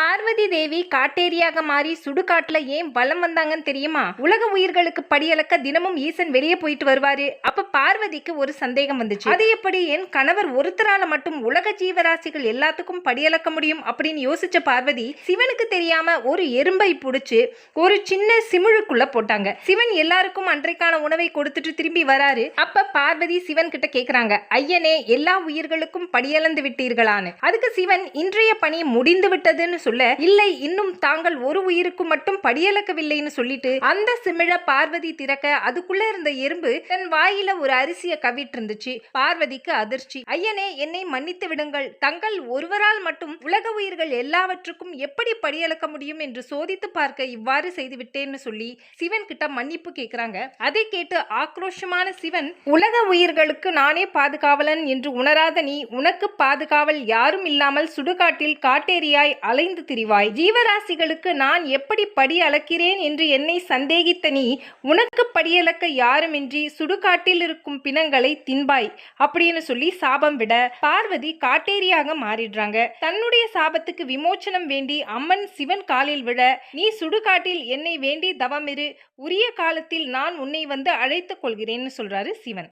பார்வதி தேவி காட்டேரியாக மாறி சுடுகாட்டுல ஏன் வலம் வந்தாங்கன்னு தெரியுமா? உலக உயிர்களுக்கு படியளக்க தினமும் ஈசன் வெளியே போயிட்டு வருவாரு. அப்ப பார்வதிக்கு ஒரு சந்தேகம் வந்துச்சு. அது எப்படி என் கணவர் ஒருத்தரால மட்டும் உலக ஜீவராசிகள் எல்லாத்துக்கும் படியளக்க முடியும் அப்படின்னு யோசிச்ச பார்வதி சிவனுக்கு தெரியாம ஒரு எறும்பை புடிச்சு ஒரு சின்ன சிமிழுக்குள்ள போட்டாங்க. சிவன் எல்லாருக்கும் அன்றைக்கான உணவை கொடுத்துட்டு திரும்பி வராரு. அப்ப பார்வதி சிவன் கிட்ட கேக்குறாங்க ஐயனே எல்லா உயிர்களுக்கும் படியளந்து விட்டீர்களான்னு. அதுக்கு சிவன் இன்றைய பணி முடிந்து விட்டதுன்னு சொல்ல இல்லை இன்னும் தாங்கள் ஒரு உயிருக்கு மட்டும் படியளக்கவில்லைன்னு சொல்லிட்டு அந்த சிமிழ பார்வதி திறக்க அதுக்குள்ள இருந்த எறும்பு தன் வாயில ஒரு அரிசிய கவிட்டு இருந்துச்சு பார்வதிக்கு அதிர்ச்சி. ஐயனே என்னை மன்னித்து விடுங்கள். தங்கள் ஒருவரால் மட்டும் உலக உயிர்கள் எல்லாவற்றுக்கும் எப்படி படியளக்க முடியும் என்று சோதித்து பார்க்க இவ்வாறு செய்து விட்டேன்னு சொல்லி சிவன் கிட்ட மன்னிப்பு கேட்கிறாங்க அதை கேட்டு ஆக்ரோஷமான சிவன் உலக உயிர்களுக்கு நானே பாதுகாவலன் என்று உணராத நீ உனக்கு பாதுகாவல் யாரும் இல்லாமல் சுடுகாட்டில் காட்டேரியாய் அலைந்து திரிவாய். ஜீவராசிகளுக்கு நான் எப்படி படி அளக்கிறேன் என்று என்னை சந்தேகித்த நீ உனக்கு படியளக்க யாருமின்றி சுடுகாட்டில் இருக்கும் பிணங்களை தின்பாய் அப்படின்னு சொல்லி சாபம் விட பார்வதி காட்டேரியாக மாறிடுறாங்க. தன்னுடைய சாபத்துக்கு விமோச்சனம் வேண்டி அம்மன் சிவன் காலில் விழ நீ சுடுகாட்டில் என்னை வேண்டி தவமிரு உரிய காலத்தில் நான் உன்னை வந்து அழைத்துக் கொள்கிறேன்னு சொல்றாரு சிவன்.